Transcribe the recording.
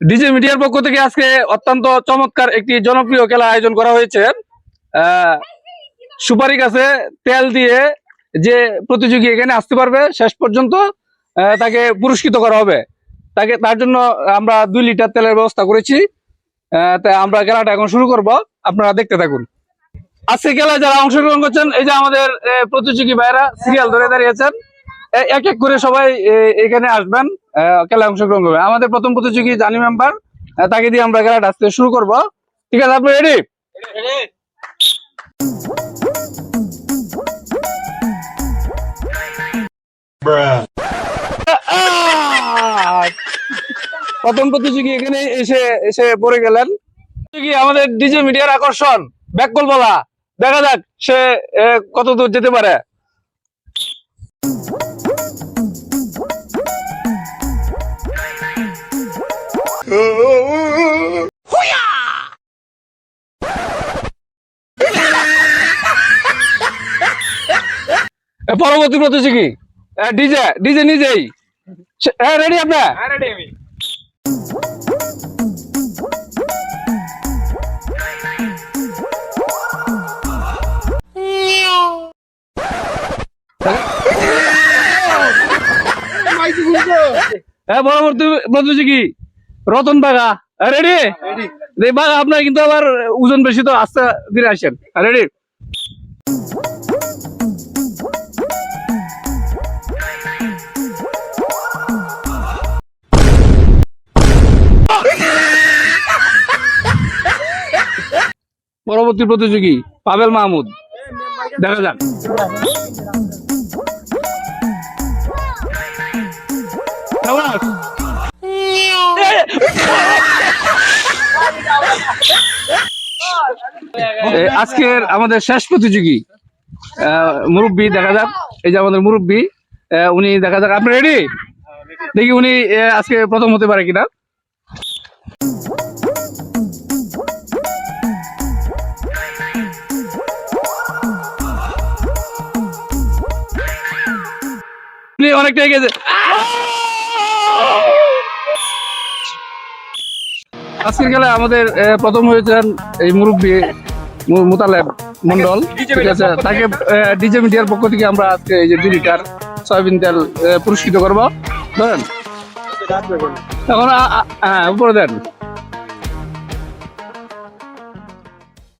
DJ মিডিয়ার পক্ষ থেকে আজকে অত্যন্ত চমৎকার একটি জনপ্রিয় খেলা আয়োজন করা হয়েছে। সুপারি গাছে তেল দিয়ে যে প্রতিযোগী এখানে আসতে পারবে, শেষ পর্যন্ত তাকে পুরস্কৃত করা হবে। তাকে, তার জন্য আমরা দুই লিটার তেলের ব্যবস্থা করেছি। তাই আমরা খেলাটা এখন শুরু করব। আপনারা দেখতে থাকুন। আজকে খেলায় যারা অংশগ্রহণ করছেন, এই যে আমাদের প্রতিযোগী ভাইরা সিরিয়াল ধরে দাঁড়িয়েছেন এক এক করে সবাই এখানে আসবেন খেলায় অংশগ্রহণ করবেন। আমাদের প্রথম প্রতিযোগী জানি মেম্বার তাকে দিয়ে আমরা খেলাটা আজকে শুরু করব। ঠিক আছে আপনি রেডি প্রথম প্রতিযোগী এখানে এসে এসে পড়ে গেলেন। আমাদের ডিজে মিডিয়ার আকর্ষণ ব্যাককল বলা। দেখা যাক সে কত দূর যেতে পারে। পরবর্তী প্রতিযোগী। ডিজে ডিজে নিজেই। সে- হ্যাঁ রেডি আপনার হ্যাঁ পরবর্তী প্রতিযোগী। রতন বাগা রেডি বাগা আপনার কিন্তু আবার ওজন বেশি তো আস্তে ধীরে আসেন। রেডি পরবর্তী প্রতিযোগী পাবেল মাহমুদ। দেখা যাক আছো? এ, আজকের আমাদের শেষ প্রতিযোগী মুরব্বী দেখা যাক। এই যে আমাদের মুরব্বী উনি দেখা যাক। আপনি রেডি দেখি উনি আজকে প্রথম হতে পারে কিনা। অনেকটা এগিয়ে আজকের খেলায় আমাদের প্রথম হয়েছেন এই মুরব্বী মোতালেব মন্ডল ঠিক আছে তাকে ডিজে মিডিয়ার পক্ষ থেকে আমরা আজকে এই যে দুই লিটার সয়াবিন তেল আহ, পুরস্কৃত করব। ধরেন। এখন হ্যাঁ উপরে দেন।